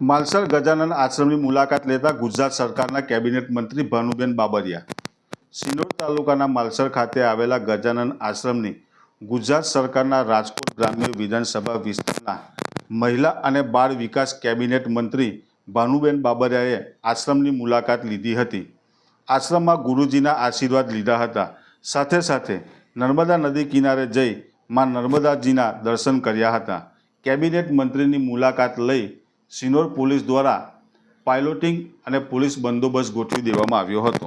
માલસર ગજાનન આશ્રમની મુલાકાત લેતા ગુજરાત સરકારના કેબિનેટ મંત્રી ભાનુબેન બાબરિયા. સિનોર તાલુકાના માલસર ખાતે આવેલા ગજાનન આશ્રમની ગુજરાત સરકારના રાજકોટ ગ્રામ્ય વિધાનસભા વિસ્તારના મહિલા અને બાળ વિકાસ કેબિનેટ મંત્રી ભાનુબેન બાબરિયાએ આશ્રમની મુલાકાત લીધી હતી. આશ્રમમાં ગુરુજીના આશીર્વાદ લીધા હતા. સાથે સાથે નર્મદા નદી કિનારે જઈ માં નર્મદાજીના દર્શન કર્યા હતા. કેબિનેટ મંત્રીની મુલાકાત લઈ સિનોર પોલીસ દ્વારા પાયલોટિંગ અને પોલીસ બંદોબસ્ત ગોઠવી દેવામાં આવ્યો હતો.